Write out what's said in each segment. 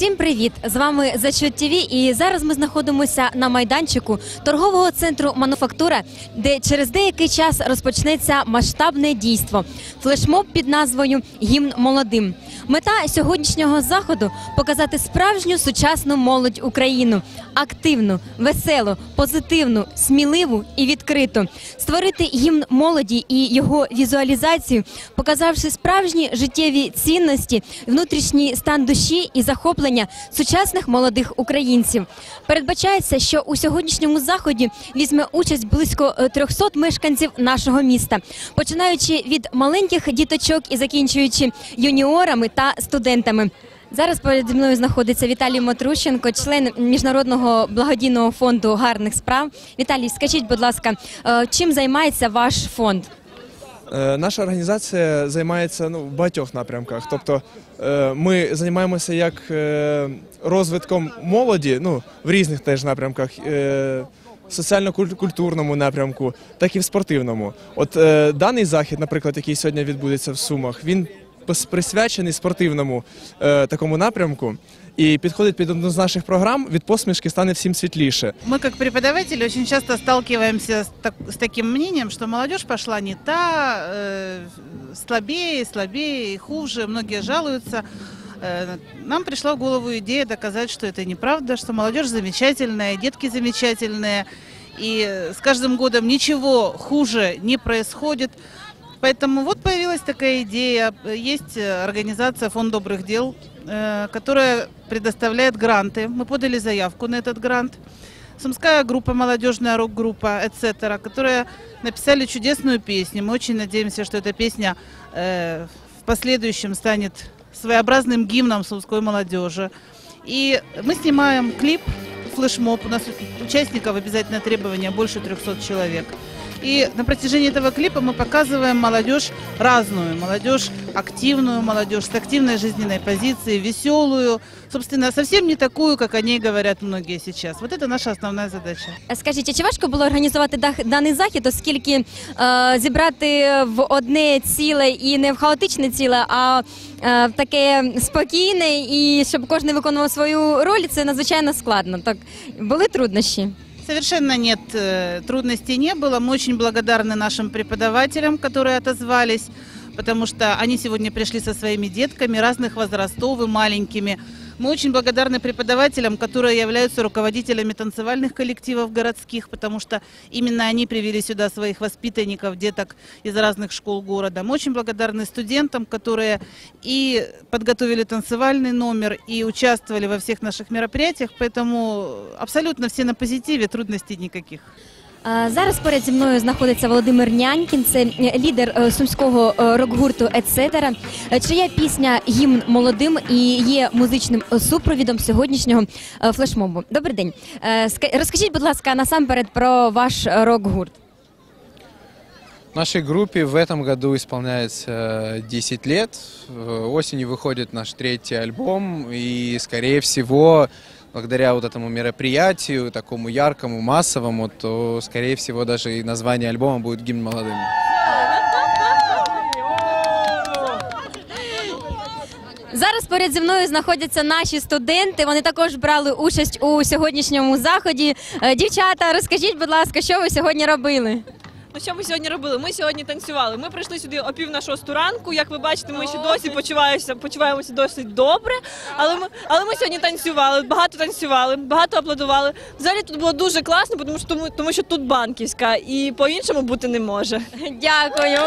Усім привіт! З вами Зачут ТВ і зараз ми знаходимося на майданчику торгового центру Мануфактура, де через деякий час розпочнеться масштабне дійство флешмоб під назвою Гімн молодим. Мета сьогоднішнього заходу показати справжню сучасну молодь Україну, активну, веселу, позитивну, сміливу і відкриту, створити гімн молоді і його візуалізацію, показавши справжні життєві цінності, внутрішній стан душі і захоплення сучасних молодих українців. Передбачається, що у сьогоднішньому заході візьме участь близько е, 300 мешканців нашого міста, починаючи від маленьких діточок і закінчуючи юніорами та студентами. Зараз переді мною знаходиться Віталій Матрущенко, член міжнародного благодійного фонду гарних справ. Віталій, скажіть, будь ласка, е, чим займається ваш фонд? Е, Наша організація займається ну, в багатьох напрямках. Тобто е, ми займаємося як е, розвитком молоді, ну, в різних теж напрямках, соціально-культурному напрямку, так і в спортивному. От даний захід, наприклад, який сьогодні відбудеться в Сумах, він присвячений спортивному такому напрямку і підходить під одну з наших програм від посмішки стане всім світліше. Мы как преподаватели очень часто сталкиваемся с, так- с таким мнением, что молодежь пошла не та, э, слабее, слабее и хуже. Многие жалуются. Э, Нам пришла в голову идея доказать, что это неправда, что молодежь замечательная, детки замечательные. И э, с каждым годом ничего хуже не происходит. Поэтому вот появилась такая идея. Есть э, организация «Фонд добрых дел», э, которая предоставляет гранты. Мы подали заявку на этот грант. Сумская группа, молодежная рок-группа, etc., которые написали чудесную песню. Мы очень надеемся, что эта песня э, в последующем станет своеобразным гимном сумской молодежи. И мы снимаем клип, флешмоб. У нас участников обязательно требование больше 300 человек. И на протяжении этого клипа мы показываем молодежь разную. Молодежь активную, молодежь с активной жизненной позицией, веселую. Собственно, совсем не такую, как о ней говорят многие сейчас. Вот это наша основная задача. Е, Скажіть, а чи важко було організувати дах- даний захід, оскільки е, зібрати в одне ціле і не в хаотичне ціле, а е, в таке спокійне, і щоб кожен виконував свою роль, це надзвичайно складно. Так були труднощі. Совершенно нет, э, трудностей не было. Мы очень благодарны нашим преподавателям, которые отозвались, потому что они сегодня пришли со своими детками разных возрастов и маленькими. Мы очень благодарны преподавателям, которые являются руководителями танцевальных коллективов городских, потому что именно они привели сюда своих воспитанников, деток из разных школ города. Мы очень благодарны студентам, которые и подготовили танцевальный номер, и участвовали во всех наших мероприятиях, поэтому абсолютно все на позитиве, трудностей никаких. Е, Зараз поряд зі мною знаходиться Володимир Нянькін, це е, лідер е, сумського е, рок-гурту «Етцетера», е, чия пісня Гімн молодим і є музичним е, супровідом сьогоднішнього е, флешмобу. Добрий день. Е, ска- Розкажіть, будь ласка, насамперед про ваш е, рок-гурт. Нашей группе в этом году исполняется э, 10 лет. Э, Осенью выходит наш третий альбом, и, скорее всего, благодаря вот этому мероприятию, такому яркому, массовому, то, скорее всего, даже и название альбома будет «Гимн молодым». Зараз поряд зі мною знаходяться наші студенти. Вони також брали участь у сьогоднішньому заході. Е, Дівчата, розкажіть, будь ласка, що ви сьогодні робили? Ну що ми сьогодні робили? Ми сьогодні танцювали. Ми прийшли сюди о пів на шосту ранку. Як ви бачите, ми ще досі почуваємося, почуваємося досить добре. Але ми, але ми сьогодні танцювали, багато танцювали, багато аплодували. Взагалі тут було дуже класно, тому що тому, тому що тут банківська і по-іншому бути не може. Дякую.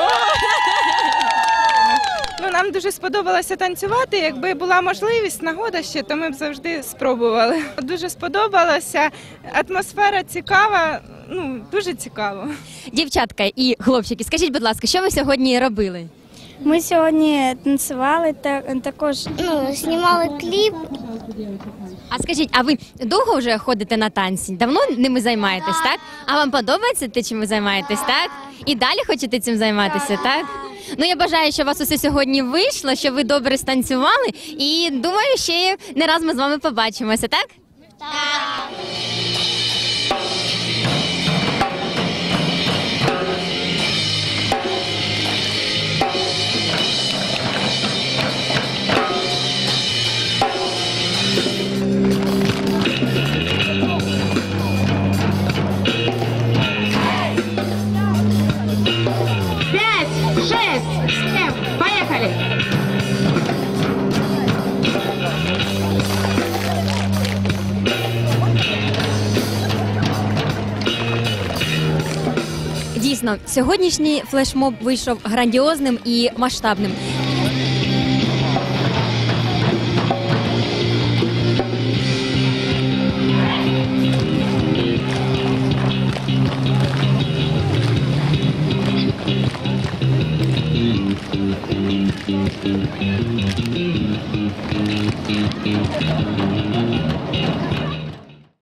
Ну, нам дуже сподобалося танцювати. Якби була можливість, нагода ще, то ми б завжди спробували. Дуже сподобалося. Атмосфера цікава, ну дуже цікаво. Дівчатка і хлопчики, скажіть, будь ласка, що ви сьогодні робили? Ми сьогодні танцювали та також ну, знімали кліп. А скажіть, а ви довго вже ходите на танці? Давно ними займаєтесь, так? А вам подобається те, чим ви займаєтесь, так? І далі хочете цим займатися, так? Ну я бажаю, що у вас усе сьогодні вийшло, що ви добре станцювали, і думаю, ще не раз ми з вами побачимося, так? Дійсно, сьогоднішній флешмоб вийшов грандіозним і масштабним.